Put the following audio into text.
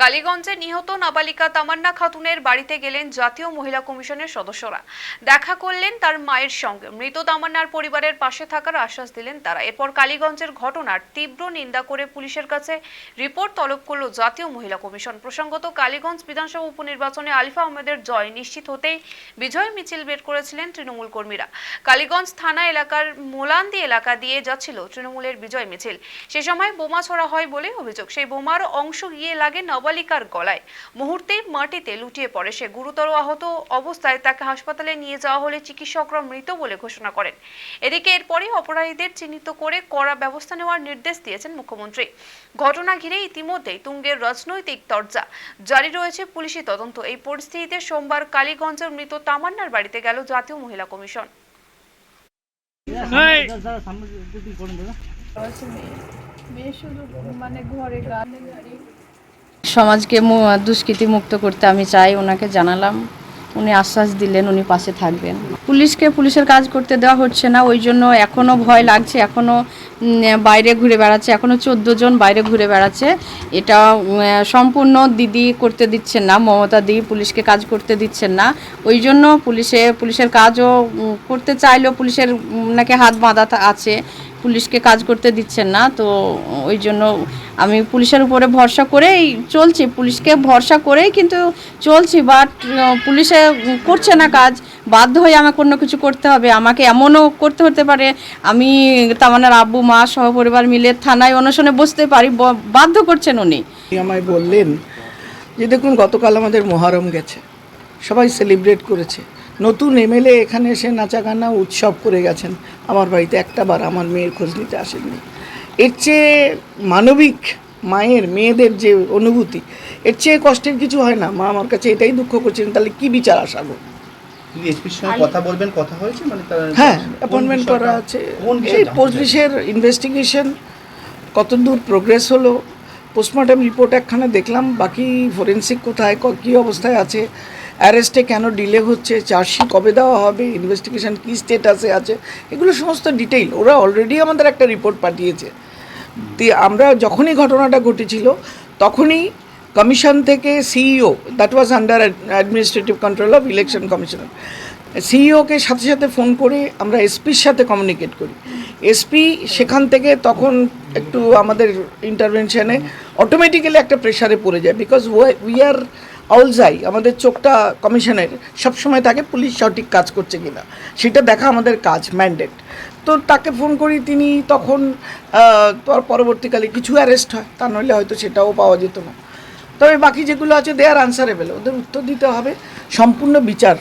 কালীগঞ্জে নিহত নাবালিকা তামান্না খাতুনের বাড়িতে গেলেন জাতীয় মহিলা কমিশনের সদস্যরা। দেখা করলেন তার মায়ের সঙ্গে। মৃত তামান্নার পরিবারের পাশে থাকার আশ্বাস দিলেন তারা। এরপর কালীগঞ্জের ঘটনার তীব্র নিন্দা করে পুলিশের কাছে রিপোর্ট তলব করল জাতীয় মহিলা কমিশন। প্রসঙ্গত, কালীগঞ্জ বিধানসভা উপনির্বাচনে আলিফা আহমেদের জয় নিশ্চিত হতেই বিজয় মিছিল বের করেছিলেন তৃণমূল কর্মীরা। কালীগঞ্জ থানা এলাকার মোলান্দি এলাকা দিয়ে যাচ্ছিল তৃণমূলের বিজয় মিছিল। সে সময় বোমা ছড়া হয় বলে অভিযোগ। সেই বোমার অংশ গিয়ে লাগে নাবালিকার গলায়। মুহূর্তে মাটিতে লুটিয়ে পড়ে সে গুরুতর আহত অবস্থায় তাকে হাসপাতালে নিয়ে যাওয়া হলে চিকিৎসকরা মৃত বলে ঘোষণা করেন। এদিকে এরপরই অপরাধীদের চিহ্নিত করে কড়া ব্যবস্থা নেওয়ার নির্দেশ দিয়েছেন মুখ্যমন্ত্রী। ঘটনা ঘিরে ইতিমধ্যেই তুঙ্গের রাজনৈতিক তরজা জারি রয়েছে পুলিশি তদন্ত। এই পরিস্থিতিতে সোমবার কালীগঞ্জের মৃত তামান্নার বাড়িতে গেল জাতীয় মহিলা কমিশন। মেয়ে। মেয়ে শুধু মানে ঘরে গানে গাড়ি সমাজকে দুষ্কৃতি মুক্ত করতে আমি চাই, ওনাকে জানালাম। উনি আশ্বাস দিলেন, উনি পাশে থাকবেন। পুলিশকে পুলিশের কাজ করতে দেওয়া হচ্ছে না, ওই জন্য এখনও ভয় লাগছে এখনও বাইরে ঘুরে বেড়াচ্ছে এখনও চোদ্দ জন বাইরে ঘুরে বেড়াচ্ছে। এটা সম্পূর্ণ দিদি করতে দিচ্ছেন না, মমতা দি পুলিশকে কাজ করতে দিচ্ছেন না। ওই জন্য পুলিশে, পুলিশের কাজও করতে চাইলেও পুলিশের নাকি হাত বাঁধা আছে। পুলিশকে কাজ করতে দিচ্ছেন না, তো ওই জন্য আমি পুলিশের উপরে ভরসা করেই চলছি, পুলিশকে ভরসা করেই কিন্তু চলছি বাট পুলিশে করছে না কাজ, বাধ্য হয়ে আমাকে অন্য কিছু করতে হবে, আমাকে এমনও করতে হতে পারে, আমি তামান্নার আব্বু, মা সহপরিবার মিলে থানায় অনশনে বসতে পারি বাধ্য করছেন উনি। আমায় বললেন যে, দেখুন, গতকাল আমাদের মহারম গেছে, সবাই সেলিব্রেট করেছে। নতুন এমএলএ এখানে এসে নাচাগানা উৎসব করে গেছেন। আমার বাড়িতে একটা বার আমার মেয়ের খোঁজ নিতে আসেননি। এর চেয়ে মানবিক মায়ের মেয়েদের যে অনুভূতি এর চেয়ে কষ্টের কিছু হয় না। মা আমার কাছে এটাই দুঃখ করছেন তাহলে কি বিচার আসাবো সঙ্গে কথা বলবেন কথা হয়েছে? মানে হ্যাঁ অ্যাপয়েন্টমেন্ট করা আছে। কোন এই পুলিশের ইনভেস্টিগেশন কতদূর প্রোগ্রেস হলো পোস্টমর্টম রিপোর্ট একখানা দেখলাম বাকি ফরেন্সিক কোথায় ক- কী অবস্থায় আছে অ্যারেস্টে কেন ডিলে হচ্ছে? চার্জশিট কবে দেওয়া হবে? ইনভেস্টিগেশন কী স্টেটাসে আছে? এগুলো সমস্ত ডিটেইল। ওরা অলরেডি আমাদের একটা রিপোর্ট পাঠিয়েছে। দিয়ে আমরা যখনই ঘটনাটা ঘটেছিল, তখনই কমিশন থেকে CEO that was under administrative control of election commissioner সিইওকে সাথে সাথে ফোন করে আমরা এসপির সাথে কমিউনিকেট করি। এসপি সেখান থেকে তখন একটু আমাদের ইন্টারভেনশনে অটোমেটিক্যালি একটা প্রেশারে পড়ে যায় বিকজ উই আর অলজাই আমাদের চোখটা কমিশনের, সবসময় থাকে পুলিশ সঠিক কাজ করছে কিনা। সেটা দেখা আমাদের কাজ ম্যান্ডেট তো তাকে ফোন করি, তিনি তখন তোর পরবর্তীকালে কিছু অ্যারেস্ট হয়, তা নইলে হয়তো সেটাও পাওয়া যেত না। তবে বাকি যেগুলো আছে দে আর আনসারেবেল ওদের উত্তর দিতে হবে। সম্পূর্ণ বিচার